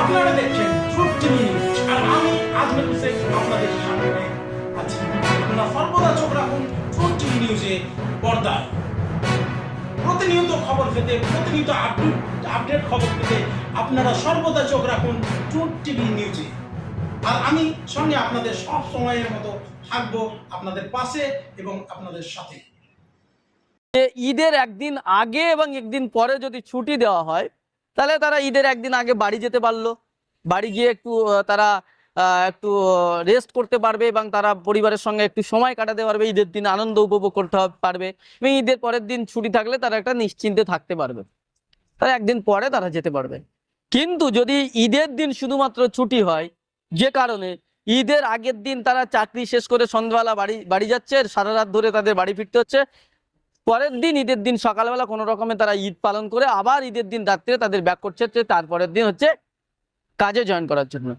আপনারা দেখছেন নিউজ আর আমি হোসেন আপনাদের সামনে আছি। আপনারা সর্বদা চোখ রাখুন নিউজে পর্দায়। প্রতিনিয়ত খবর পেতে, প্রতিনিয়ত আপডেট আপডেট খবর পেতে আপনারা সর্বদা চোখ রাখুন টিভি নিউজে। আর আমি সঙ্গে আপনাদের সব সময়ের মতো থাকব আপনাদের পাশে এবং আপনাদের সাথে। ঈদের একদিন আগে এবং একদিন পরে যদি ছুটি দেওয়া হয় তাহলে তারা ঈদের একদিন আগে বাড়ি যেতে পারল। বাড়ি গিয়ে একটু তারা একটু রেস্ট করতে পারবে এবং তারা পরিবারের সঙ্গে একটু সময় কাটাতে পারবে। ঈদের দিন আনন্দ উপভোগ করতে পারবে। এবং ঈদের পরের দিন ছুটি থাকলে তারা একটা নিশ্চিন্তে থাকতে পারবে। তারা একদিন পরে তারা যেতে পারবে। কিন্তু যদি ঈদের দিন শুধুমাত্র ছুটি হয়, যে কারণে ঈদের আগের দিন তারা চাকরি শেষ করে সন্ধ্যাবেলা বাড়ি বাড়ি যাচ্ছে, সারা রাত ধরে তাদের বাড়ি ফিরতে হচ্ছে। পরের দিন, ঈদের দিন সকালবেলা কোনো রকমে তারা ঈদ পালন করে আবার ঈদের দিন রাত্রে তাদের ব্যাক করছে তারপরের দিন হচ্ছে কাজে জয়েন করার জন্য।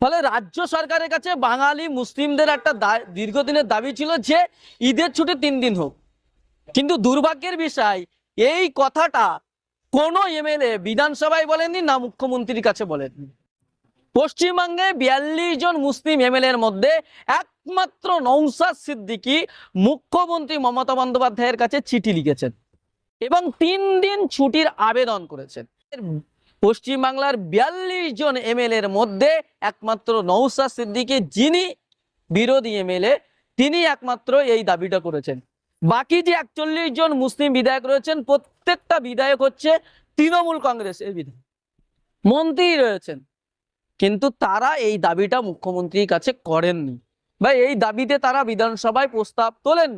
ফলে রাজ্য সরকারের কাছে বাঙালি, মুসলিমদের একটা দীর্ঘদিনের দাবি ছিল যে ঈদের ছুটি তিন দিন হোক। কিন্তু দুর্ভাগ্যের বিষয়, এই কথাটা কোনো এমএলএ বিধানসভায় বলেননি, না মুখ্যমন্ত্রীর কাছে বলেননি। পশ্চিমবঙ্গে বিয়াল্লিশ জন মুসলিম এমএলএ এর মধ্যে একমাত্র নৌসাদ সিদ্দিকী মুখ্যমন্ত্রী মমতা বন্দ্যোপাধ্যায়ের কাছে চিঠি লিখেছেন এবং তিন দিন ছুটির আবেদন করেছেন। পশ্চিমবাংলার বিয়াল্লিশ জন এমএলএ এর মধ্যে একমাত্র নৌসাদ সিদ্দিকী যিনি বিরোধী এমএলএ, তিনি একমাত্র এই দাবিটা করেছেন। বাকি যে একচল্লিশ জন মুসলিম বিধায়ক রয়েছেন, প্রত্যেকটা বিধায়ক হচ্ছে তৃণমূল কংগ্রেসের বিধায়ক। মন্ত্রী রয়েছেন, কিন্তু তারা এই দাবিটা মুখ্যমন্ত্রীর কাছে করেননি। বা এই দাবিতে তারা বিধানসভায় প্রস্তাব তোলেন।